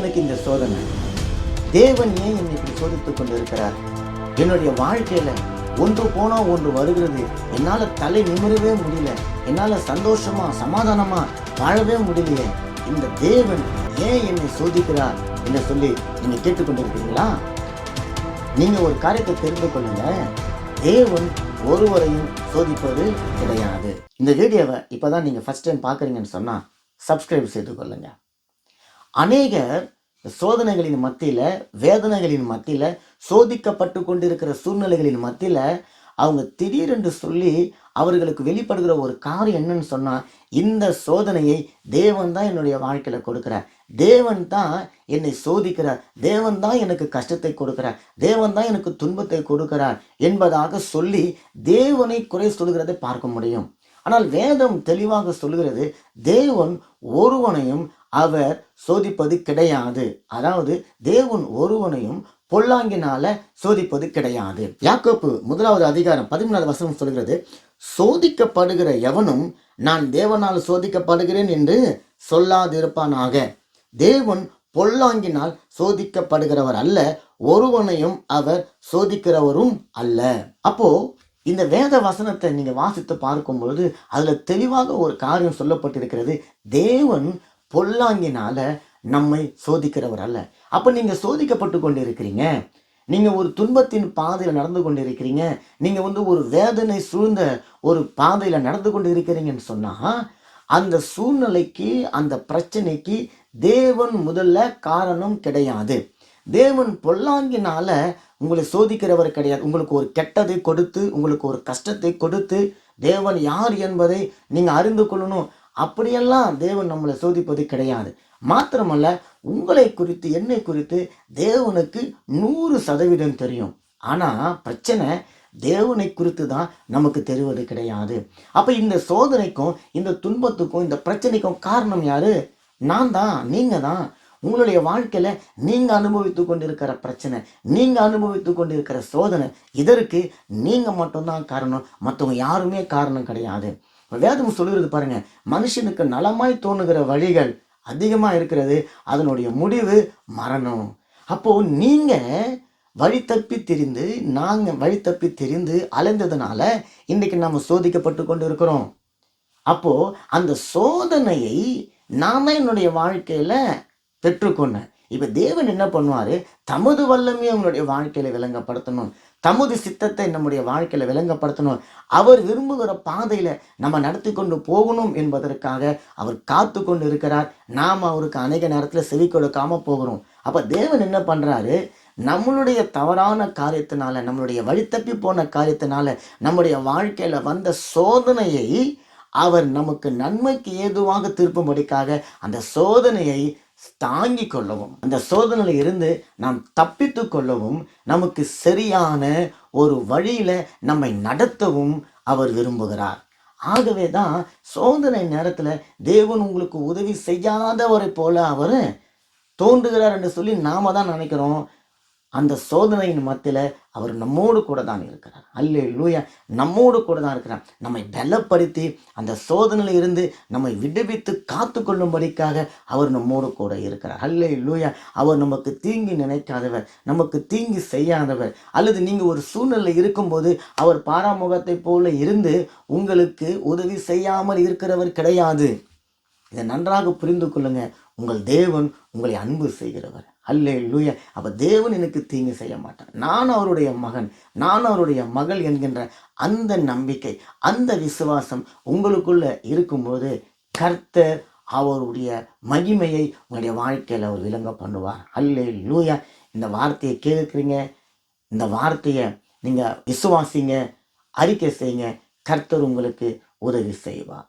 எனக்கு இந்த சோதனை. தேவன் ஏன் என்னை இப்படி சோதித்துக் கொண்டிருக்கிறார்? என்னுடைய வாழ்க்கையில ஒன்று போனால் ஒன்று வருகிறது. என்னால் தலை நிமிரவே முடியல. என்னால் சந்தோஷமாக சமாதானமாக வாழவே முடியலையே. இந்த தேவன் ஏன் என்னை சோதிக்கிறார் என்று சொல்லி நீங்கள் கேட்டுக்கொண்டிருக்கிறீங்களா? நீங்கள் ஒரு காரியத்தை தெரிந்து கொள்ளுங்க. தேவன் ஒருவரையும் சோதிப்பது கிடையாது. இந்த வீடியோவை இப்போ தான் நீங்கள் ஃபஸ்ட் டைம் பார்க்குறீங்கன்னு சொன்னால் சப்ஸ்கிரைப் செய்து கொள்ளுங்கள் அநேகர் சோதனைகளின் மத்தியில வேதனைகளின் மத்தியில சோதிக்கப்பட்டு கொண்டிருக்கிற சூழ்நிலைகளின் மத்தியில அவங்க திடீரென்று சொல்லி அவர்களுக்கு வெளிப்படுகிற ஒரு காரியம் என்னன்னு சொன்னா இந்த சோதனையை தேவன் தான் என்னுடைய வாழ்க்கையில கொடுக்கிறார். தேவன் தான் என்னை சோதிக்கிறார். தேவன் தான் எனக்கு கஷ்டத்தை கொடுக்கிறார். தேவன் தான் எனக்கு துன்பத்தை கொடுக்கிறார் என்பதாக சொல்லி தேவனை குறை சொல்கிறதை பார்க்க முடியும். ஆனால் வேதம் தெளிவாக சொல்கிறது தேவன் ஒருவனையும் அவர் சோதிப்பது கிடையாது. அதாவது தேவன் ஒருவனையும் பொல்லாங்கினால சோதிப்பது கிடையாது. யாக்கோப்பு முதலாவது அதிகாரம் பதிமூணாவது வசனம் சொல்கிறது சோதிக்கப்படுகிற எவனும் நான் தேவனால் சோதிக்கப்படுகிறேன் என்று சொல்லாதிருப்பானாக. தேவன் பொல்லாங்கினால் சோதிக்கப்படுகிறவர் அல்ல ஒருவனையும் அவர் சோதிக்கிறவரும் அல்ல. அப்போ இந்த வேத வசனத்தை நீங்க வாசித்து பார்க்கும் பொழுது அதுல தெளிவாக ஒரு காரியம் சொல்லப்பட்டிருக்கிறது. தேவன் பொல்லாங்கினால நம்மை சோதிக்கிறவர் அல்ல. அப்போ நீங்கள் சோதிக்கப்பட்டு கொண்டு இருக்கிறீங்க நீங்கள் ஒரு துன்பத்தின் பாதையில் நடந்து கொண்டு இருக்கிறீங்க நீங்கள் வந்து ஒரு வேதனை சூழ்ந்த ஒரு பாதையில் நடந்து கொண்டு இருக்கிறீங்கன்னு சொன்னால் அந்த சூழ்நிலைக்கு அந்த பிரச்சனைக்கு தேவன் முதல்ல காரணம் கிடையாது. தேவன் பொல்லாங்கினால உங்களை சோதிக்கிறவர் கிடையாது. உங்களுக்கு ஒரு கெட்டதை கொடுத்து உங்களுக்கு ஒரு கஷ்டத்தை கொடுத்து தேவன் யார் என்பதை நீங்கள் அறிந்து கொள்ளணும். அப்படியெல்லாம் தேவன் நம்மளை சோதிப்பது கிடையாது. மாத்திரமல்ல உங்களை குறித்து என்னை குறித்து தேவனுக்கு நூறு சதவீதம் தெரியும். ஆனால் பிரச்சனை தேவனை குறித்து தான் நமக்கு தெரிவது கிடையாது. அப்போ இந்த சோதனைக்கும் இந்த துன்பத்துக்கும் இந்த பிரச்சனைக்கும் காரணம் யாரு? நான் தான் நீங்கள் தான். உங்களுடைய வாழ்க்கையில் நீங்கள் அனுபவித்து கொண்டிருக்கிற பிரச்சனை நீங்கள் அனுபவித்து கொண்டிருக்கிற சோதனை இதற்கு நீங்கள் மட்டும்தான் காரணம். மற்றவங்க யாருமே காரணம் கிடையாது. வேதம் சொல்லுகிறது பாருங்க மனுஷனுக்கு நலமாய் தோணுகிற வழிகள் அதிகமாக இருக்கிறது அதனுடைய முடிவு மரணம். அப்போ நீங்க வழி தப்பி தெரிந்து நாங்கள் வழி தப்பி தெரிந்து அலைந்ததுனால இன்னைக்கு நம்ம சோதிக்கப்பட்டு கொண்டு இருக்கிறோம் அப்போ அந்த சோதனையை நாம என்னுடைய வாழ்க்கையில பெற்றுக்கொண்டேன். இப்போ தேவன் என்ன பண்ணுவாரு? தமது வல்லமையை உங்களுடைய வாழ்க்கையில விளங்கப்படுத்தணும். தமது சித்தத்தை நம்முடைய வாழ்க்கையில் விளங்கப்படுத்தணும். அவர் விரும்புகிற பாதையில் நம்ம நடத்தி கொண்டு போகணும் என்பதற்காக அவர் காத்து கொண்டு இருக்கிறார். நாம் அவருக்கு அநேக நேரத்தில் செவி கொடுக்காம போகிறோம். அப்போ தேவன் என்ன பண்ணுறாரு நம்மளுடைய தவறான காரியத்தினால நம்மளுடைய வழி போன காரியத்தினால நம்முடைய வாழ்க்கையில் வந்த சோதனையை அவர் நமக்கு நன்மைக்கு ஏதுவாக திருப்பும்படிக்காக அந்த சோதனையை தாங்கிக் கொள்ளவும் அந்த சோதனையில இருந்து நாம் தப்பித்து கொள்ளவும் நமக்கு சரியான ஒரு வழியில நம்மை நடத்தவும் அவர் விரும்புகிறார். ஆகவே தான் சோதனை நேரத்தில் தேவன் உங்களுக்கு உதவி செய்யாதவரை போல அவர் தோன்றுகிறார் என்று சொல்லி நாம தான் நினைக்கிறோம். அந்த சோதனையின் மத்தியில் அவர் நம்மோடு கூட தான் இருக்கிறார். அல்லே லூயா நம்மோடு கூட தான் இருக்கிறார். நம்மை பலப்படுத்தி அந்த சோதனையில் இருந்து நம்மை விடுவித்து காத்து கொள்ளும்படிக்காக அவர் நம்மோடு கூட இருக்கிறார். அல்லே லூயா அவர் நமக்கு தீங்கி நினைக்காதவர் நமக்கு தீங்கி செய்யாதவர் அல்லது நீங்கள் ஒரு சூழ்நிலை இருக்கும்போது அவர் பாராமுகத்தை போல இருந்து உங்களுக்கு உதவி செய்யாமல் இருக்கிறவர் கிடையாது. இதை நன்றாக புரிந்து கொள்ளுங்கள் உங்கள் தேவன் உங்களை அன்பு செய்கிறவர். அல்லே லூயா அப்போ தேவன் எனக்கு தீங்கு செய்ய மாட்டார். நான் அவருடைய மகன் நான் அவருடைய மகள் என்கின்ற அந்த நம்பிக்கை அந்த விசுவாசம் உங்களுக்குள்ள இருக்கும்போது கர்த்தர் அவருடைய மகிமையை உங்களுடைய வாழ்க்கையில் அவர் விளங்க பண்ணுவார். அல்லே லூயா இந்த வார்த்தையை கேட்குறீங்க இந்த வார்த்தையை நீங்கள் விசுவாசிங்க அறிக்கை செய்யுங்க கர்த்தர் உங்களுக்கு உதவி செய்வார்.